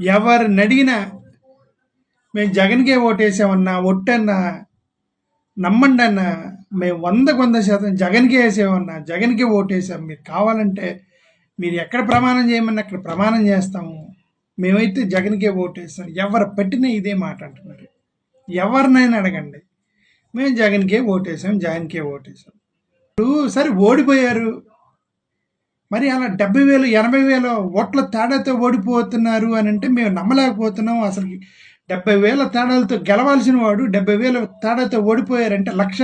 ఎవరిని అడిగినా మేము జగన్కే ఓటేసామన్నా ఒట్టన్నా నమ్మండి అన్న మేము వందకు వంద శాతం జగన్కే వేసామన్నా జగన్కే ఓటేసాం. మీరు కావాలంటే మీరు ఎక్కడ ప్రమాణం చేయమని అక్కడ ప్రమాణం చేస్తాము. మేమైతే జగన్కే ఓటేస్తాం. ఎవరు పట్టినా ఇదే మాట అంటున్నారు. ఎవరినైనా అడగండి. మేము జగన్కే ఓటేసాం జగన్కే ఓటేసాం. ఇప్పుడు సరే ఓడిపోయారు. మరి అలా డెబ్బై వేలు ఎనభై వేల ఓట్ల తేడాతో ఓడిపోతున్నారు అని అంటే మేము నమ్మలేకపోతున్నాం. అసలు డెబ్బై వేల తేడాలతో గెలవాల్సిన వాడు డెబ్బై వేల తేడాతో ఓడిపోయారంటే లక్ష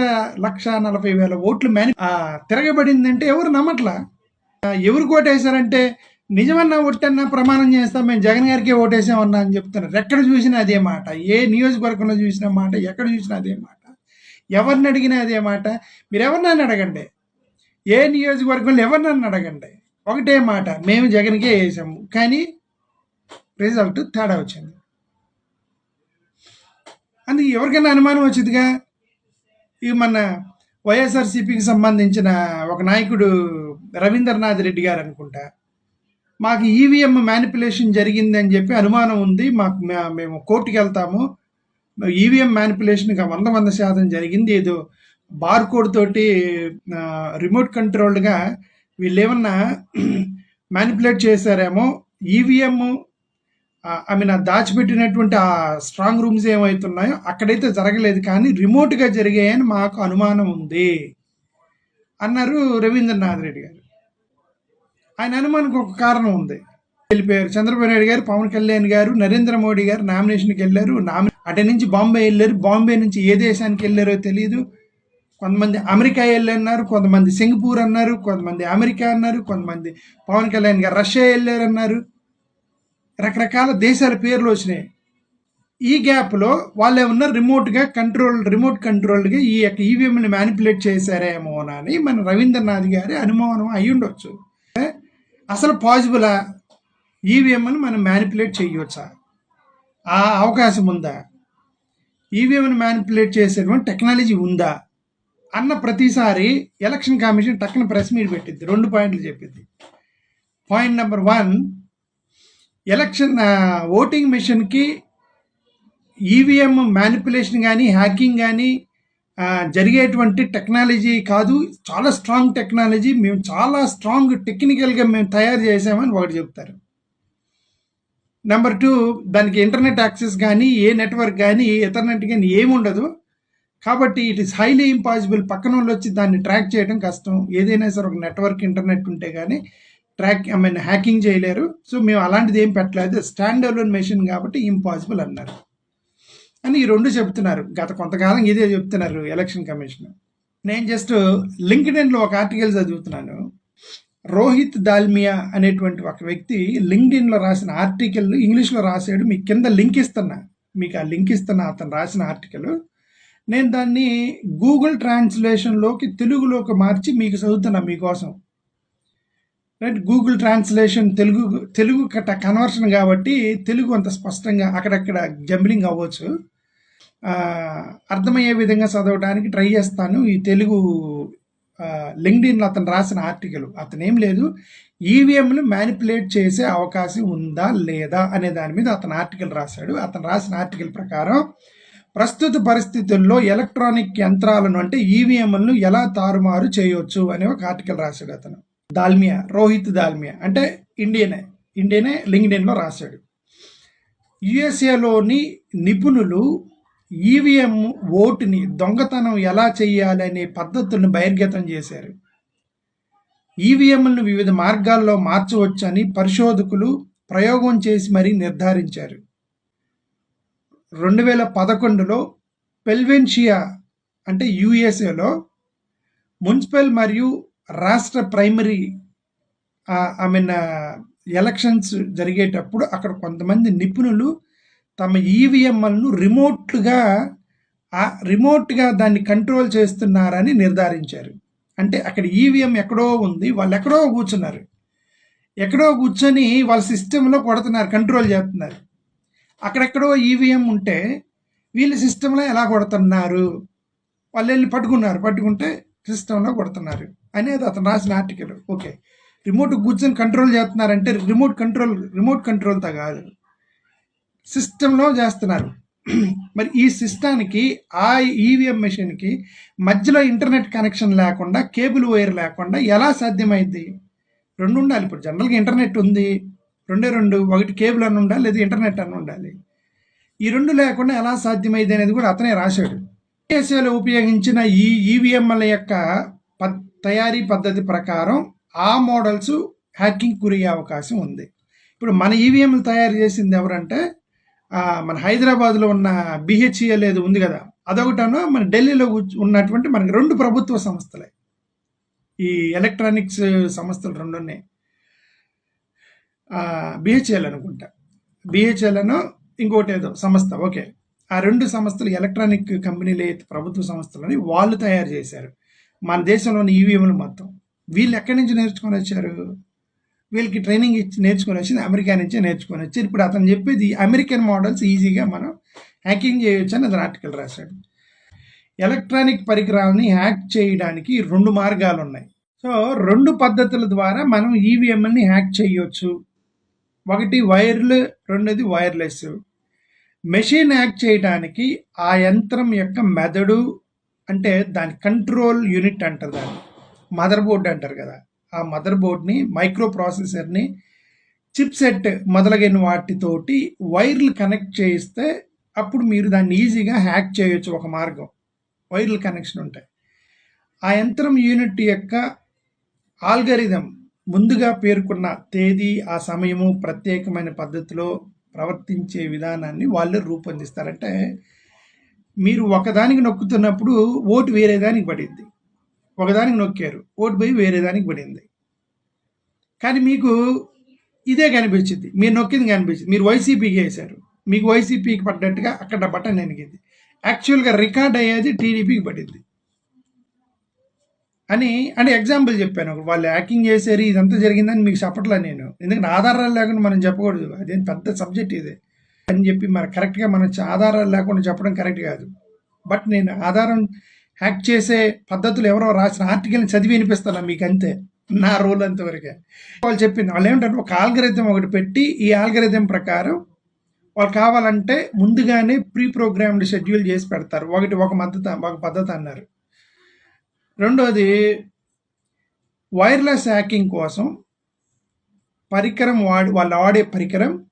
లక్ష నలభై వేల ఓట్లు మేని తిరగబడిందంటే ఎవరు నమ్మట్లా? ఎవరు ఓటేశారంటే నిజమన్నా ఒట్టన్నా ప్రమాణం చేస్తాం మేము జగన్ గారికి ఓటేసామన్నా అని చెప్తున్నారు. ఎక్కడ చూసినా అదే మాట. ఏ నియోజకవర్గంలో చూసినా మాట ఎక్కడ చూసినా అదే మాట. ఎవరిని అడిగినా అదే మాట. మీరు ఎవరినైనా అడగండి. ఏ నియోజకవర్గంలో ఎవరినైనా అడగండి. ఒకటే మాట మేము జగన్కే వేసాము. కానీ రిజల్ట్ తేడా వచ్చింది. అందుకే ఎవరికైనా అనుమానం వచ్చిందిగా ఇవి మన వైఎస్ఆర్సీపీకి సంబంధించిన ఒక నాయకుడు రవీంద్రనాథ్ రెడ్డి గారు అనుకుంటా మాకు ఈవీఎం మ్యానిపులేషన్ జరిగింది అని చెప్పి అనుమానం ఉంది మాకు మేము కోర్టుకి వెళ్తాము. ఈవీఎం మ్యానిపులేషన్ వంద వంద శాతం జరిగింది. ఏదో బార్ కోడ్ తోటి రిమోట్ కంట్రోల్డ్గా వీళ్ళు ఏమన్నా మ్యానిపులేట్ చేశారేమో ఈవీఎం ఐ మీన్ దాచిపెట్టినటువంటి ఆ స్ట్రాంగ్ రూమ్స్ ఏమవుతున్నాయో అక్కడైతే జరగలేదు. కానీ రిమోట్గా జరిగాయని మాకు అనుమానం ఉంది అన్నారు రవీంద్రనాథ్ రెడ్డి గారు. ఆయన అనుమానికి ఒక కారణం ఉంది. వెళ్ళిపోయారు. చంద్రబాబు నాయుడు గారు పవన్ కళ్యాణ్ గారు నరేంద్ర మోడీ గారు నామినేషన్కి వెళ్ళారు. నామి అటు నుంచి బాంబే వెళ్ళారు. బాంబే నుంచి ఏ దేశానికి వెళ్ళారో తెలియదు కొంతమంది అమెరికా వెళ్ళన్నారు కొంతమంది సింగపూర్ అన్నారు కొంతమంది అమెరికా అన్నారు కొంతమంది పవన్ కళ్యాణ్ గారు రష్యా వెళ్ళారు అన్నారు రకరకాల దేశాల పేర్లు వచ్చినాయి. ఈ గ్యాప్లో వాళ్ళు ఉన్న రిమోట్గా కంట్రోల్ రిమోట్ కంట్రోల్గా ఈ యొక్క ఈవీఎంని మ్యానిపులేట్ చేశారేమో అని మన రవీంద్రనాథ్ గారి అనుమానం అయి ఉండొచ్చు. అసలు పాజిబులా ఈవీఎంని మనం మ్యానిపులేట్ చేయవచ్చా ఆ అవకాశం ఉందా? ఈవీఎంని మ్యానిపులేట్ చేసేటువంటి టెక్నాలజీ ఉందా? అన్న ప్రతిసారి ఎలక్షన్ కమిషన్ టక్కున ప్రెస్ మీట్ పెట్టింది రెండు పాయింట్లు చెప్పింది point number one election voting మిషన్కి ఈవీఎం మ్యానిపులేషన్ కానీ హ్యాకింగ్ కానీ జరిగేటువంటి టెక్నాలజీ కాదు. చాలా స్ట్రాంగ్ టెక్నాలజీ మేము చాలా స్ట్రాంగ్ టెక్నికల్గా మేము తయారు చేసామని ఒకటి చెప్తారు. నెంబర్ టూ దానికి ఇంటర్నెట్ యాక్సెస్ కానీ ఏ నెట్వర్క్ కానీ ఇంటర్నెట్ కానీ ఏమి ఉండదు కాబట్టి ఇట్ ఈస్ హైలీ ఇంపాసిబుల్ పక్కన వాళ్ళు వచ్చి దాన్ని ట్రాక్ చేయడం కష్టం. ఏదైనా సరే ఒక నెట్వర్క్ ఇంటర్నెట్ ఉంటే కానీ ట్రాక్ ఐ మీన్ హ్యాకింగ్ చేయలేరు. సో మేము అలాంటిది ఏం పెట్టలేదు. స్టాండ్ అలోన్ మెషిన్ కాబట్టి ఇంపాసిబుల్ అన్నారు. అని ఈ రెండు చెప్తున్నారు. గత కొంతకాలం ఇదే చెప్తున్నారు ఎలక్షన్ కమిషన్ నేను జస్ట్ లింక్డ్ఇన్లో ఒక ఆర్టికల్ చదువుతున్నాను. రోహిత్ దాల్మియా అనేటువంటి ఒక వ్యక్తి లింక్డ్ఇన్లో రాసిన ఆర్టికల్ ఇంగ్లీష్లో రాసాడు. మీకు కింద లింక్ ఇస్తున్నా. మీకు ఆ లింక్ ఇస్తున్నా అతను రాసిన ఆర్టికల్ నేను దాన్ని గూగుల్ ట్రాన్స్లేషన్లోకి తెలుగులోకి మార్చి మీకు చదువుతున్నా మీకోసం. Right Google translation Telugu Telugu కట్ట కన్వర్షన్ కాబట్టి తెలుగు అంత స్పష్టంగా అక్కడక్కడ జంబ్లింగ్ అవ్వచ్చు. అర్థమయ్యే విధంగా చదవడానికి ట్రై చేస్తాను. ఈ తెలుగు లింక్డ్ఇన్లో అతను రాసిన ఆర్టికల్. అతను ఏం లేదు. ఈవీఎంలు మ్యానిపులేట్ చేసే అవకాశం ఉందా లేదా అనే దాని మీద అతను ఆర్టికల్ రాశాడు. అతను రాసిన ఆర్టికల్ ప్రకారం ప్రస్తుత పరిస్థితుల్లో ఎలక్ట్రానిక్ యంత్రాలను అంటే ఈవీఎంలను ఎలా తారుమారు చేయొచ్చు అనే ఒక ఆర్టికల్ రాశాడు అతను. దాల్మియా రోహిత్ దాల్మియా అంటే ఇండియనే ఇండియనే లింక్డ్ఇన్లో రాశాడు. యుఎస్ఏలోని నిపుణులు ఈవీఎం ఓటుని దొంగతనం ఎలా చేయాలి అనే పద్ధతులను బహిర్గతం చేశారు. ఈవీఎంలను వివిధ మార్గాల్లో మార్చవచ్చని పరిశోధకులు ప్రయోగం చేసి మరీ నిర్ధారించారు. రెండు వేల పదకొండులో పెల్వెన్షియా అంటే యుఎస్ఏలో మున్సిపల్ మరియు రాష్ట్ర ప్రైమరీ ఐ మీన్ ఎలక్షన్స్ జరిగేటప్పుడు అక్కడ కొంతమంది నిపుణులు తమ ఈవీఎంలను రిమోట్గా రిమోట్గా దాన్ని కంట్రోల్ చేస్తున్నారని నిర్ధారించారు. అంటే అక్కడ ఈవీఎం ఎక్కడో ఉంది వాళ్ళు ఎక్కడో కూర్చున్నారు. ఎక్కడో కూర్చొని వాళ్ళ సిస్టంలో కొడుతున్నారు కంట్రోల్ చేస్తున్నారు. అక్కడెక్కడో ఈవీఎం ఉంటే వీళ్ళ సిస్టంలో ఎలా కొడుతున్నారు? వాళ్ళు వెళ్ళి పట్టుకున్నారు. పట్టుకుంటే సిస్టంలో కొడుతున్నారు. అనేది అతను రాసిన ఆర్టికల్. ఓకే. రిమోట్ కూర్చొని కంట్రోల్ చేస్తున్నారంటే రిమోట్ కంట్రోల్ రిమోట్ కంట్రోల్తో కాదు. సిస్టంలో చేస్తున్నారు. మరి ఈ సిస్టానికి ఆ ఈవీఎం మెషిన్కి మధ్యలో ఇంటర్నెట్ కనెక్షన్ లేకుండా కేబుల్ వైర్ లేకుండా ఎలా సాధ్యమైంది? రెండు ఉండాలి ఇప్పుడు జనరల్గా ఇంటర్నెట్ ఉంది. రెండే రెండు ఒకటి కేబుల్ అని ఉండాలి లేదా ఇంటర్నెట్ అని ఉండాలి. ఈ రెండు లేకుండా ఎలా సాధ్యమైంది అనేది కూడా అతనే రాశాడు. దేశాలు ఉపయోగించిన ఈ ఈవీఎంల యొక్క ప తయారీ పద్ధతి ప్రకారం ఆ మోడల్స్ హ్యాకింగ్ గురయ్యే అవకాశం ఉంది. ఇప్పుడు మన ఈవీఎంలు తయారు చేసింది ఎవరంటే మన హైదరాబాద్లో ఉన్న బిహెచ్ఈఎల్ ఏదో ఉంది కదా అదొకటను మన ఢిల్లీలో ఉన్నటువంటి మనకి రెండు ప్రభుత్వ సంస్థలే. ఈ ఎలక్ట్రానిక్స్ సంస్థలు రెండు ఉన్నాయి బిహెచ్ఎల్ అనుకుంటా. బిహెచ్ఎల్ను ఇంకోటి ఏదో సంస్థ ఓకే. ఆ రెండు సంస్థలు ఎలక్ట్రానిక్ కంపెనీలు అయితే ప్రభుత్వ సంస్థలని వాళ్ళు తయారు చేశారు. మన దేశంలోని ఈవీఎంలు మొత్తం. వీళ్ళు ఎక్కడి నుంచి నేర్చుకొని వచ్చారు? వీళ్ళకి ట్రైనింగ్ ఇచ్చి నేర్చుకొని వచ్చింది అమెరికా నుంచే నేర్చుకొని వచ్చారు. ఇప్పుడు అతను చెప్పేది అమెరికన్ మోడల్స్ ఈజీగా మనం హ్యాకింగ్ చేయొచ్చు అని అతను ఆర్టికల్ రాశాడు. ఎలక్ట్రానిక్ పరికరాలని హ్యాక్ చేయడానికి రెండు మార్గాలు ఉన్నాయి సో రెండు పద్ధతుల ద్వారా మనం ఈవీఎంని హ్యాక్ చేయొచ్చు. ఒకటి వైర్లు రెండోది వైర్లెస్. మెషిన్ యాక్ట్ చేయడానికి ఆ యంత్రం యొక్క మెదడు అంటే దాని కంట్రోల్ యూనిట్ అంటారు దాన్ని. మదర్ బోర్డ్ అంటారు కదా. ఆ మదర్ బోర్డ్ని మైక్రో ప్రాసెసర్ని చిప్సెట్ మొదలగిన వాటితోటి వైర్లు కనెక్ట్ చేయిస్తే అప్పుడు మీరు దాన్ని ఈజీగా హ్యాక్ చేయొచ్చు ఒక మార్గం. వైర్లు కనెక్షన్ ఉంటాయి. ఆ యంత్రం యూనిట్ యొక్క ఆల్గరిథం ముందుగా పేర్కొన్న తేదీ ఆ సమయము ప్రత్యేకమైన పద్ధతిలో ప్రవర్తించే విధానాన్ని వాళ్ళు రూపొందిస్తారంటే మీరు ఒకదానికి నొక్కుతున్నప్పుడు ఓటు వేరే దానికి పడింది. ఒకదానికి నొక్కారు ఓటు పోయి వేరే దానికి పడింది. కానీ మీకు ఇదే కనిపించింది. మీరు నొక్కింది కనిపించింది. మీరు వైసీపీకి వేశారు. మీకు వైసీపీకి పడ్డట్టుగా అక్కడ బటన్ ఎనిగింది. యాక్చువల్గా రికార్డ్ అయ్యేది టీడీపీకి పడింది. అని అంటే ఎగ్జాంపుల్ చెప్పాను. వాళ్ళు హ్యాకింగ్ చేశారు ఇదంతా జరిగిందని మీకు చెప్పట్లేదు నేను. ఎందుకంటే ఆధారాలు లేకుండా మనం చెప్పకూడదు. అదేం పెద్ద సబ్జెక్ట్ ఇదే. అని చెప్పి మన కరెక్ట్గా మనం ఆధారాలు లేకుండా చెప్పడం కరెక్ట్ కాదు. బట్ నేను ఆధారం హ్యాక్ చేసే పద్ధతులు ఎవరో రాసిన ఆర్టికల్ని చదివి వినిపిస్తాను మీకు అంతే నా రోల్ అంతవరకే. వాళ్ళు చెప్పింది వాళ్ళు ఏమిటంటే ఒక ఆల్గరిథం ఒకటి పెట్టి ఈ ఆల్గరిథం ప్రకారం వాళ్ళు కావాలంటే ముందుగానే ప్రీ ప్రోగ్రామ్డ్ షెడ్యూల్ చేసి పెడతారు. ఒకటి ఒక మద్దతు ఒక పద్ధతి అన్నారు. రెండోది వైర్లెస్ హ్యాకింగ్ కోసం పరికరం వాడి వాళ్ళు వాడే పరికరం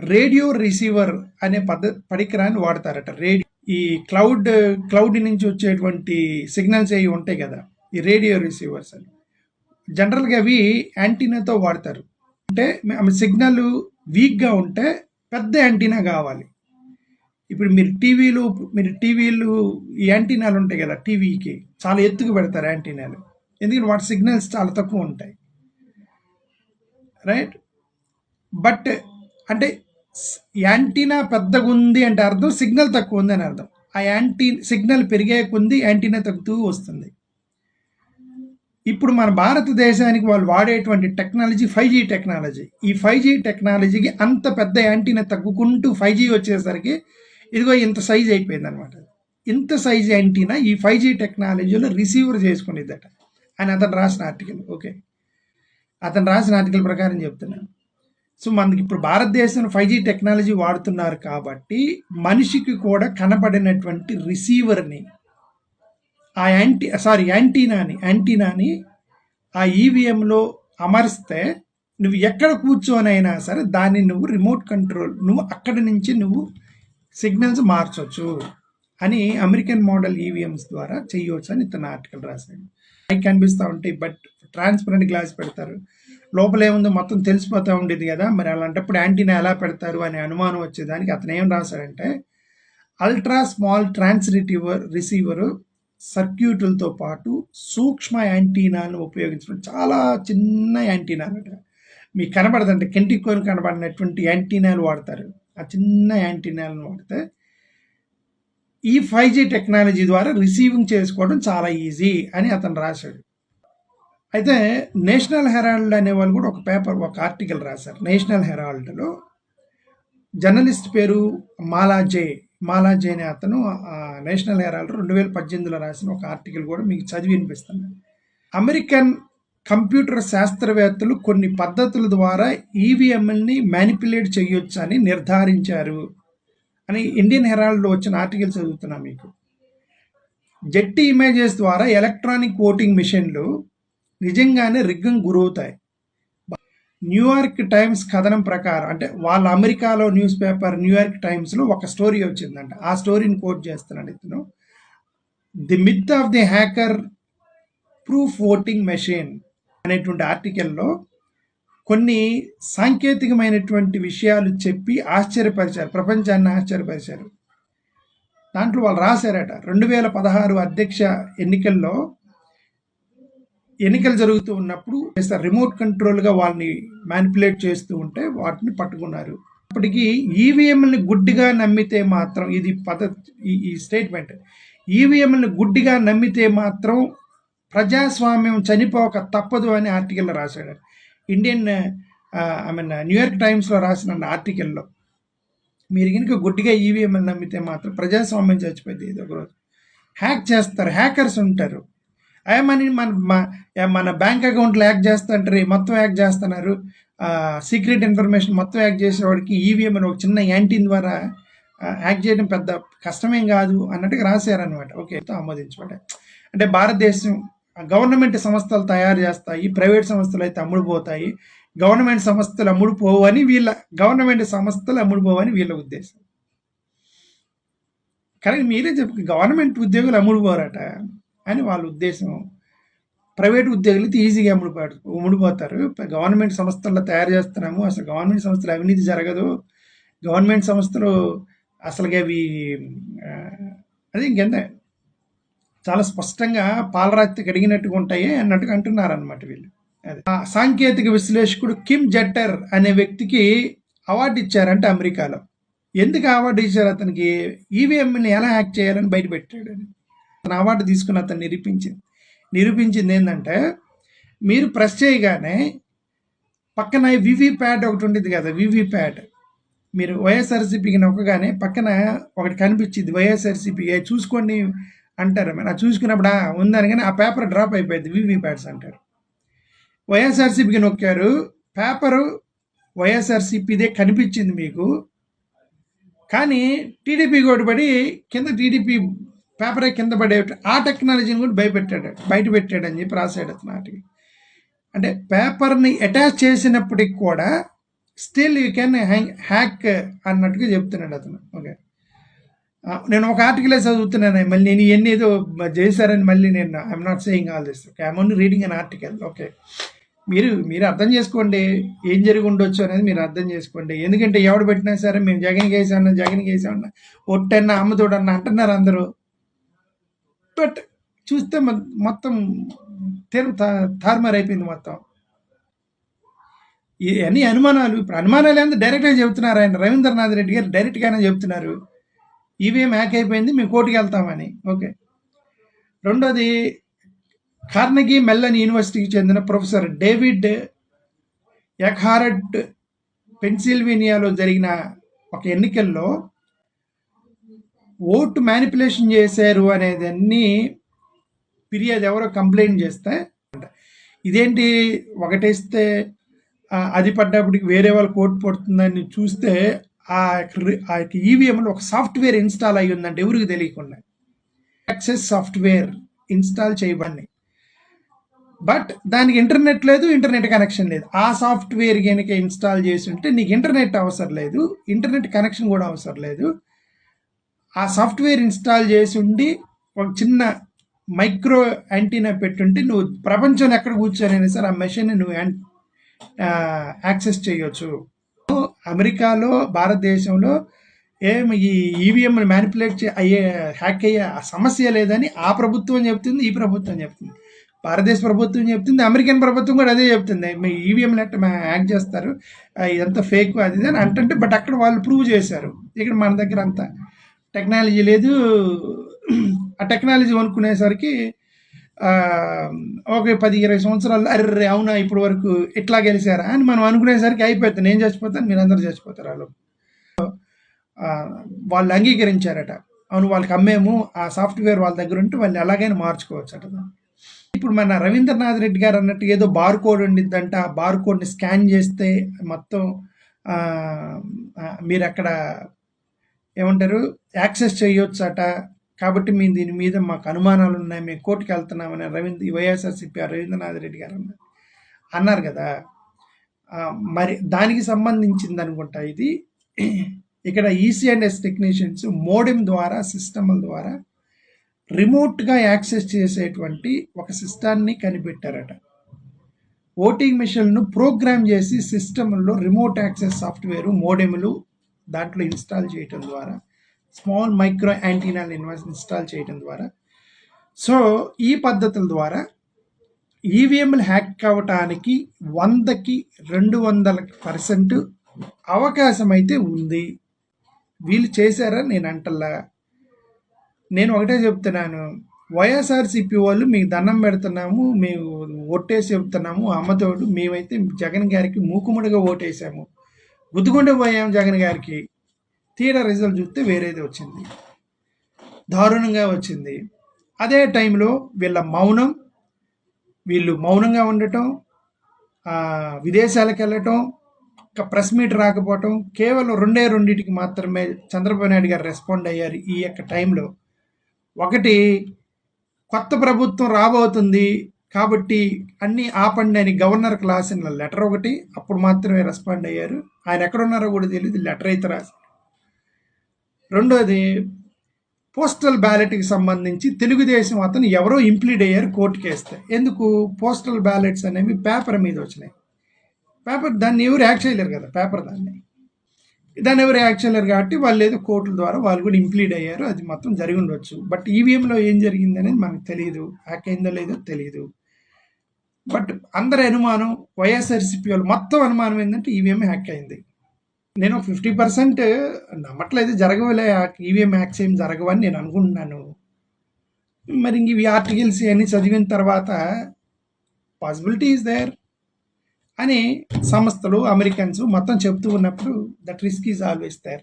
రేడియో రిసీవర్ అనే పద్ధ పరికరాన్ని వాడతారట. రేడియో ఈ క్లౌడ్ క్లౌడ్ నుంచి వచ్చేటువంటి సిగ్నల్స్ అవి ఉంటాయి కదా ఈ రేడియో రిసీవర్స్ అని. జనరల్గా అవి యాంటీనాతో వాడతారు. అంటే సిగ్నల్ వీక్గా ఉంటే పెద్ద యాంటీనా కావాలి. ఇప్పుడు మీరు టీవీలు మీరు టీవీలు ఈ యాంటీనాలు ఉంటాయి కదా టీవీకి చాలా ఎత్తుకు పెడతారు యాంటీనాలు. ఎందుకంటే వాటి సిగ్నల్స్ చాలా తక్కువ ఉంటాయి. రైట్ బట్ అంటే యాంటీనా పెద్దగా ఉంది అంటే అర్థం సిగ్నల్ తక్కువ ఉంది అని అర్థం. ఆ యాంటీ సిగ్నల్ పెరిగే కొంది యాంటీనా తగ్గుతూ వస్తుంది. ఇప్పుడు మన భారతదేశానికి వాళ్ళు వాడేటువంటి టెక్నాలజీ ఫైవ్ జీ టెక్నాలజీ. ఈ ఫైవ్ జీ టెక్నాలజీకి అంత పెద్ద యాంటీనా తగ్గుకుంటూ ఫైవ్ జీ వచ్చేసరికి ఇదిగో ఇంత సైజ్ అయిపోయింది అనమాట ఇంత సైజ్ యాంటీనా ఈ ఫైవ్ జీ టెక్నాలజీలో రిసీవర్ చేసుకునేదట. అని అతను రాసిన ఆర్టికల్ ఓకే అతను రాసిన ఆర్టికల్ ప్రకారం చెప్తున్నాను సో మనకి ఇప్పుడు భారతదేశంలో ఫైవ్ జీ టెక్నాలజీ వాడుతున్నారు కాబట్టి మనిషికి కూడా కనపడినటువంటి రిసీవర్ని ఆ యాంటీ సారీ యాంటీనాని యాంటీనాని ఆ ఈవీఎంలో అమరిస్తే నువ్వు ఎక్కడ కూర్చోనైనా సరే దాన్ని నువ్వు రిమోట్ కంట్రోల్ నువ్వు అక్కడి నుంచి నువ్వు సిగ్నల్స్ మార్చవచ్చు అని అమెరికన్ మోడల్ ఈవీఎంస్ ద్వారా చేయవచ్చు అని ఇతను ఆర్టికల్ రాశాడు. అవి కనిపిస్తూ ఉంటాయి బట్ ట్రాన్స్పరెంట్ గ్లాస్ పెడతారు. లోపల ఏముందో మొత్తం తెలిసిపోతూ ఉండేది కదా మరి అలాంటప్పుడు యాంటీనా ఎలా పెడతారు అనే అనుమానం వచ్చేదానికి అతను ఏం రాశాడంటే అల్ట్రా స్మాల్ ట్రాన్స్ రిటీవర్ రిసీవర్ సర్క్యూట్లతో పాటు సూక్ష్మ యాంటీనాను ఉపయోగించడం చాలా చిన్న యాంటీనాలు మీకు కనబడదంటే కెంటికోని కనబడినటువంటి యాంటీనాలు వాడతారు. ఆ చిన్న యాంటీనాలను వాడితే ఈ ఫైవ్ జీ టెక్నాలజీ ద్వారా రిసీవింగ్ చేసుకోవడం చాలా ఈజీ అని అతను రాశాడు. అయితే నేషనల్ హెరాల్డ్ అనే వాళ్ళు కూడా ఒక పేపర్ ఒక ఆర్టికల్ రాశారు. నేషనల్ హెరాల్డ్లో జర్నలిస్ట్ పేరు మాలా మాలాజే అనే అతను నేషనల్ హెరాల్డ్ రెండు వేల పద్దెనిమిదిలో రాసిన ఒక ఆర్టికల్ కూడా మీకు చదివి వినిపిస్తాను. అమెరికన్ కంప్యూటర్ శాస్త్రవేత్తలు కొన్ని పద్ధతుల ద్వారా ఈవీఎంఎల్ని మ్యానిపులేట్ చేయొచ్చు అని నిర్ధారించారు. అని ఇండియన్ హెరాల్డ్లో వచ్చిన ఆర్టికల్ చదువుతున్నా మీకు. జెట్టి ఇమేజెస్ ద్వారా ఎలక్ట్రానిక్ ఓటింగ్ మిషన్లు నిజంగానే రిగ్గం గురవుతాయి. న్యూయార్క్ టైమ్స్ కథనం ప్రకారం అంటే వాళ్ళ అమెరికాలో న్యూస్ పేపర్ న్యూయార్క్ టైమ్స్లో ఒక స్టోరీ వచ్చిందంట. ఆ స్టోరీని కోట్ చేస్తున్నాడు ఇతను. The myth of the hacker proof voting machine అనేటువంటి ఆర్టికల్లో కొన్ని సాంకేతికమైనటువంటి విషయాలు చెప్పి ఆశ్చర్యపరిచారు. ప్రపంచాన్ని ఆశ్చర్యపరిచారు. దాంట్లో వాళ్ళు రాశారట రెండు వేల పదహారు అధ్యక్ష ఎన్నికల్లో ఎన్నికలు జరుగుతూ ఉన్నప్పుడు రిమోట్ కంట్రోల్గా వాళ్ళని మ్యానిపులేట్ చేస్తూ ఉంటే వాటిని పట్టుకున్నారు. ఇప్పటికీ ఈవీఎంని గుడ్డిగా నమ్మితే మాత్రం ఇది పద్ధతి ఈ ఈ స్టేట్మెంట్. ఈవీఎంని గుడ్డిగా నమ్మితే మాత్రం ప్రజాస్వామ్యం చనిపోక తప్పదు అని ఆర్టికల్ రాశాడు. ఇండియన్ ఐ మీన్ న్యూయార్క్ టైమ్స్లో రాసిన ఆర్టికల్లో మీరు కనుక గుడ్డిగా ఈవీఎంలు నమ్మితే మాత్రం ప్రజాస్వామ్యం చచ్చిపోయింది ఇది ఒకరోజు హ్యాక్ చేస్తారు హ్యాకర్స్ ఉంటారు. అయ్యా మన మన మన బ్యాంక్ అకౌంట్లో హ్యాక్ చేస్తుంటారు మొత్తం హ్యాక్ చేస్తున్నారు. సీక్రెట్ ఇన్ఫర్మేషన్ మొత్తం హ్యాక్ చేసేవాడికి ఈవీఎం అని ఒక చిన్న యాంటీన్ ద్వారా హ్యాక్ చేయడం పెద్ద కష్టమేం కాదు అన్నట్టుగా రాశారనమాట ఓకే ఆమోదించబడ్డాయి. అంటే భారతదేశం గవర్నమెంట్ సంస్థలు తయారు చేస్తాయి ప్రైవేట్ సంస్థలు అయితే అమ్ముడుపోతాయి. గవర్నమెంట్ సంస్థలు అమ్ముడుపోవని వీళ్ళ గవర్నమెంట్ సంస్థలు అమ్ముడుపోవని వీళ్ళ ఉద్దేశం. కానీ మీరే చెప్పు గవర్నమెంట్ ఉద్యోగులు అమ్ముడుపోరట అని వాళ్ళ ఉద్దేశం. ప్రైవేట్ ఉద్యోగులు అయితే ఈజీగా అమ్ముడుపోతారు అమ్ముడుపోతారు. గవర్నమెంట్ సంస్థల్లో తయారు చేస్తున్నాము అసలు గవర్నమెంట్ సంస్థలు అవినీతి జరగదు. గవర్నమెంట్ సంస్థలు అసలుగా అవి అది అదే ఇంకెంత చాలా స్పష్టంగా పాలరాతి కడిగినట్టుగా ఉంటాయి అన్నట్టుగా అంటున్నారు అనమాట వీళ్ళు ఆ సాంకేతిక విశ్లేషకుడు కిమ్ జట్టర్ అనే వ్యక్తికి అవార్డు ఇచ్చారంటే అమెరికాలో. ఎందుకు అవార్డు ఇచ్చారు అతనికి? ఈవీఎంని ఎలా హ్యాక్ చేయాలని బయటపెట్టాడు అని. అతను అవార్డు తీసుకుని అతను నిరూపించింది నిరూపించింది ఏంటంటే మీరు ప్రెస్ చేయగానే పక్కన వివి ప్యాడ్ ఒకటి ఉండేది కదా వివి ప్యాడ్ మీరు వైఎస్ఆర్సీపీకి నొక్కగానే పక్కన ఒకటి కనిపించింది వైఎస్ఆర్సీపీ. చూసుకోండి అంటారు. మరి అది చూసుకున్నప్పుడు ఉందని కానీ ఆ పేపర్ డ్రాప్ అయిపోయింది. వివి ప్యాడ్స్ అంటారు. వైఎస్ఆర్సీపీకి నొక్కారు. పేపరు వైఎస్ఆర్సీపీదే కనిపించింది మీకు. కానీ టీడీపీ కూడా పడి కింద టీడీపీ పేపరే కింద పడే ఆ టెక్నాలజీని కూడా భయపెట్టాడు. బయట పెట్టాడు అని చెప్పి రాశాడు అతను నాటికి అంటే పేపర్ని అటాచ్ చేసినప్పటికి కూడా స్టిల్ యూ కెన్ హ్యాక్ అన్నట్టుగా చెప్తున్నాడు అతను. ఓకే. నేను ఒక ఆర్టికలే చదువుతున్నాను. మళ్ళీ నేను ఇవన్నీ ఏదో చేశారని మళ్ళీ నేను I'm not saying all this okay I'm only reading an article okay మీరు మీరు అర్థం చేసుకోండి. ఏం జరిగి ఉండొచ్చు అనేది మీరు అర్థం చేసుకోండి. ఎందుకంటే ఎవడు పెట్టినా సరే మేము జగన్కి వేసామన్నా జగన్కి వేసామన్నా ఒట్టన్నా అమ్మతోడన్నా అంటున్నారు అందరూ. బట్ చూస్తే మొత్తం తెరు తారుమారు అయిపోయింది మొత్తం. ఇవన్నీ అనుమానాలు ఇప్పుడు అనుమానాలు ఏంటంటే డైరెక్ట్గా చెబుతున్నారు ఆయన. రవీంద్రనాథ్ రెడ్డి గారు డైరెక్ట్గానే చెప్తున్నారు ఈవీఎం హ్యాక్ అయిపోయింది మేము కోర్టుకి వెళ్తామని. ఓకే రెండోది కార్నగీ మెల్లన్ యూనివర్సిటీకి చెందిన ప్రొఫెసర్ డేవిడ్ ఎక్హారట్ పెన్సిల్వేనియాలో జరిగిన ఒక ఎన్నికల్లో ఓటు మ్యానిపులేషన్ చేశారు అనేదన్నీ ఫిర్యాదు ఎవరో కంప్లైంట్ చేస్తే ఇదేంటి ఒకటేస్తే అది పడ్డప్పటికి వేరే వాళ్ళు కోర్టు పడుతుందని చూస్తే ఆ యొక్క ఆ యొక్క ఈవీఎంలో ఒక సాఫ్ట్వేర్ ఇన్స్టాల్ అయ్యి ఉందంటే ఎవరికి తెలియకుండా. యాక్సెస్ సాఫ్ట్వేర్ ఇన్స్టాల్ చేయబడి బట్ దానికి ఇంటర్నెట్ లేదు ఇంటర్నెట్ కనెక్షన్ లేదు. ఆ సాఫ్ట్వేర్ కనుక ఇన్స్టాల్ చేసి ఉంటే నీకు ఇంటర్నెట్ అవసరం లేదు ఇంటర్నెట్ కనెక్షన్ కూడా అవసరం లేదు. ఆ సాఫ్ట్వేర్ ఇన్స్టాల్ చేసి ఉండి ఒక చిన్న మైక్రో యాంటీనా పెట్టుంటే నువ్వు ప్రపంచంలో ఎక్కడ కూర్చొని సరే ఆ మెషిన్ నువ్వు యాక్సెస్ చేయొచ్చు. అమెరికాలో భారతదేశంలో ఏం ఈ ఈవీఎం మ్యానిపులేట్ అయ్యే హ్యాక్ అయ్యే సమస్య లేదని ఆ ప్రభుత్వం చెప్తుంది ఈ ప్రభుత్వం చెప్తుంది. భారతదేశ ప్రభుత్వం చెప్తుంది అమెరికన్ ప్రభుత్వం కూడా అదే చెప్తుంది. మీ ఈవీఎం నెట్ హ్యాక్ చేస్తారు? ఇదంతా ఫేక్ అది అని అంటే బట్ అక్కడ వాళ్ళు ప్రూవ్ చేశారు. ఇక్కడ మన దగ్గర అంత టెక్నాలజీ లేదు. ఆ టెక్నాలజీ కొనుక్కునేసరికి ఒక పది ఇరవై సంవత్సరాలు అర్రే అవునా ఇప్పటి వరకు ఇట్లా గెలిచారా అని మనం అనుకునేసరికి అయిపోతుంది. నేను చచ్చిపోతాను మీరు అందరూ చచ్చిపోతారు వాళ్ళు వాళ్ళు అంగీకరించారట. అవును వాళ్ళకి అమ్మేము ఆ సాఫ్ట్వేర్ వాళ్ళ దగ్గర ఉంటే వాళ్ళు ఎలాగైనా మార్చుకోవచ్చు అట ఇప్పుడు మన రవీంద్రనాథ్ రెడ్డి గారు అన్నట్టు ఏదో బార్ కోడ్ ఉండిద్దంట. ఆ బార్ కోడ్ని స్కాన్ చేస్తే మొత్తం మీరు అక్కడ ఏమంటారు యాక్సెస్ చేయొచ్చట. కాబట్టి మేము దీని మీద మాకు అనుమానాలు ఉన్నాయి. మేము కోర్టుకి వెళ్తున్నామని రవీంద్ర వైఎస్ఆర్సీపీ రవీంద్రనాథ్ రెడ్డి గారు అన్నారు. అన్నారు కదా. మరి దానికి సంబంధించింది అనుకుంటా ఇది. ఇక్కడ E EC and S technicians modem ద్వారా సిస్టమ్ల ద్వారా రిమోట్గా యాక్సెస్ చేసేటువంటి ఒక సిస్టాన్ని కనిపెట్టారట. ఓటింగ్ మిషన్ను ప్రోగ్రామ్ చేసి సిస్టంలో రిమోట్ యాక్సెస్ సాఫ్ట్వేర్ మోడెములు దాంట్లో ఇన్స్టాల్ చేయటం ద్వారా స్మాల్ మైక్రో యాంటీనాలు ఇన్స్టాల్ చేయటం ద్వారా. సో ఈ పద్ధతుల ద్వారా ఈవీఎంలు హ్యాక్ అవ్వటానికి వందకి రెండు వందల పర్సెంట్ అవకాశం అయితే ఉంది. వీళ్ళు చేశారా? నేను అంటల్లా నేను ఒకటే చెప్తున్నాను. వైఎస్ఆర్సీపీ వాళ్ళు మీకు దండం పెడుతున్నాము మేము ఓటేసి చెప్తున్నాము అమ్మతోడు మేమైతే జగన్ గారికి మూకుముడిగా ఓటేసాము. గుద్దుకుంటూ పోయాము జగన్ గారికి. తీరా రిజల్ట్ చూస్తే వేరేది వచ్చింది. దారుణంగా వచ్చింది. అదే టైంలో వీళ్ళ మౌనం వీళ్ళు మౌనంగా ఉండటం విదేశాలకు వెళ్ళటం ఒక ప్రెస్ మీట్ రాకపోవటం కేవలం రెండే రెండింటికి మాత్రమే చంద్రబాబు నాయుడు గారు రెస్పాండ్ అయ్యారు ఈ యొక్క టైంలో. ఒకటి కొత్త ప్రభుత్వం రాబోతుంది కాబట్టి అన్నీ ఆపండి అని గవర్నర్కి రాసిన లెటర్ ఒకటి అప్పుడు మాత్రమే రెస్పాండ్ అయ్యారు. ఆయన ఎక్కడున్నారో కూడా తెలియదు లెటర్ అయితే రాసి రెండోది పోస్టల్ బ్యాలెట్కి సంబంధించి తెలుగుదేశం అతను ఎవరో ఇంప్లీడ్ అయ్యారు కోర్టుకి వేస్తే. ఎందుకు? పోస్టల్ బ్యాలెట్స్ అనేవి పేపర్ మీద వచ్చినాయి. పేపర్ దాన్ని ఎవరు యాక్ట్ చేయలేరు కదా పేపర్ దాన్ని. దాన్ని ఎవరు యాక్ట్ చేయలేరు కాబట్టి వాళ్ళు ఏదో కోర్టుల ద్వారా వాళ్ళు కూడా ఇంప్లీడ్ అయ్యారు అది మొత్తం జరిగి ఉండొచ్చు. బట్ ఈవీఎంలో ఏం జరిగింది అనేది మనకు తెలియదు హ్యాక్ అయిందో లేదో తెలియదు బట్ అందరి అనుమానం వైఎస్ఆర్సీపీ వాళ్ళు మొత్తం అనుమానం ఏంటంటే ఈవీఎం హ్యాక్ అయింది. నేను ఫిఫ్టీ పర్సెంట్ నమ్మట్లేదు జరగవలే. ఈవీఎం మ్యాక్స్ ఏం జరగవని నేను అనుకుంటున్నాను. మరి ఇంక ఇవి ఆర్టికల్స్ అన్నీ చదివిన తర్వాత పాసిబిలిటీ ఈజ్ దేర్ అని సంస్థలు అమెరికన్స్ మొత్తం చెప్తూ ఉన్నప్పుడు that risk is always there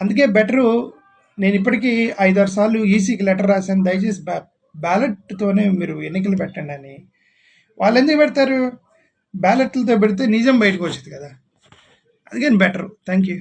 అందుకే బెటరు నేను ఇప్పటికీ ఐదారు సార్లు ఈసీకి లెటర్ రాశాను. దయచేసి బ్యా బ్యాలెట్తోనే మీరు ఎన్నికలు పెట్టండి అని. వాళ్ళు ఎందుకు పెడతారు బ్యాలెట్లతో పెడితే నిజం బయటకు వచ్చేది కదా. అందుకని బెటర్ థ్యాంక్ యూ